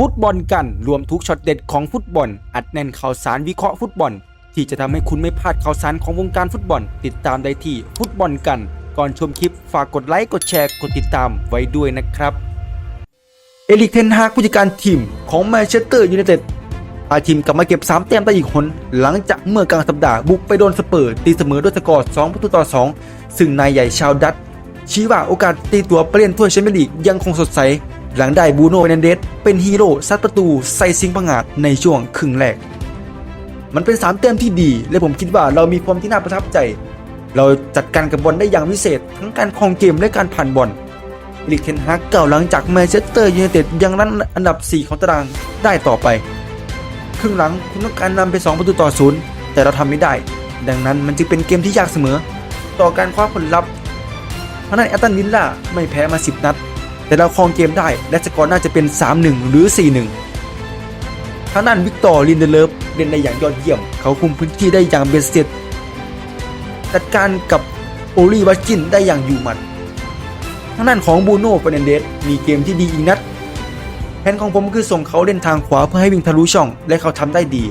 ฟุตบอลกันรวมทุกช็อตเด็ดของฟุตบอล อัดแน่นข่าวสารวิเคราะห์ฟุตบอล ที่จะทำให้คุณไม่พลาดข่าวสารของวงการฟุตบอล ติดตามได้ที่ฟุตบอลกัน ก่อนชมคลิปฝากกดไลค์กดแชร์กดติดตามไว้ด้วยนะครับ เอลิกเทนฮากผู้จัดการทีมของแมนเชสเตอร์ยูไนเต็ดพาทีมกลับมาเก็บ 3 แต้มได้อีกคน หลังจากเมื่อกลางสัปดาห์บุกไปโดนสเปอร์ตีเสมอด้วยสกอร์ 2 ประตูต่อ 2 ซึ่งนายใหญ่ชาวดัตช์ชี้ว่าโอกาสตีตัวไปเล่ยนถ้วยแชมเปี้ยนลีกยังคงสดใส หลังได้บูโน่เฟนเดสเป็นฮีโร่ซัดประตูใส่สิงประงาดในช่วงครึ่งแรก มันเป็น3แต้มที่ดี และผมคิดว่าเรามีความที่น่าประทับใจ เราจัดการกับบอลได้อย่างวิเศษ ทั้งการครองเกมและการผ่านบอลลิกเทนฮากเก่าหลังจากแมนเชสเตอร์ยูไนเต็ดยังรั้นอันดับ 4 ของตารางได้ต่อไป ครึ่งหลังคุณต้องการนำไป 2 ประตูต่อศูนย์แต่เราทำไม่ได้ ดังนั้นมันจึงเป็นเกมที่ยากเสมอ ต่อการคว้าผลลัพธ์เพราะนั้นแอตตันวิลล่าไม่แพ้มา 10 นัด แต่เราครองเกมได้และสกอร์น่าจะเป็น 3-1 หรือ 4-1 ทางด้านวิกตอร์ลินเดเลฟเล่นได้อย่างยอดเยี่ยม เขาคุมพื้นที่ได้อย่างเบ็ดเสร็จจัดการกับโอลีวัชกินได้อย่างอยู่หมัดทางด้านของบูโน่เฟรนันเดสมีเกมที่ดีอีกนัดแผนของผมคือส่งเขาเล่นทางขวาเพื่อให้วิ่งทะลุช่องและเขาทำได้ดี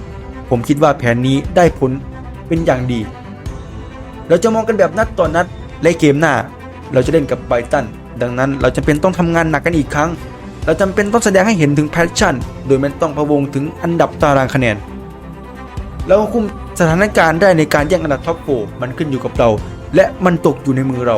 ผมคิดว่าแผนนี้ได้ผลเป็นอย่างดี เราจะมองกันแบบนัดต่อนนัดและเกมหน้า เราจะเล่นกับไบตัน ดังนั้นเราจำเป็นต้องทำงานหนักกันอีกครั้ง เราจำเป็นต้องแสดงให้เห็นถึงแพชชั่น โดยไม่ต้องพะวงถึงอันดับตารางคะแนน เราคุมสถานการณ์ได้ในการแย่งอันดับท็อปโฟมันขึ้นอยู่กับเรา และมันตกอยู่ในมือเรา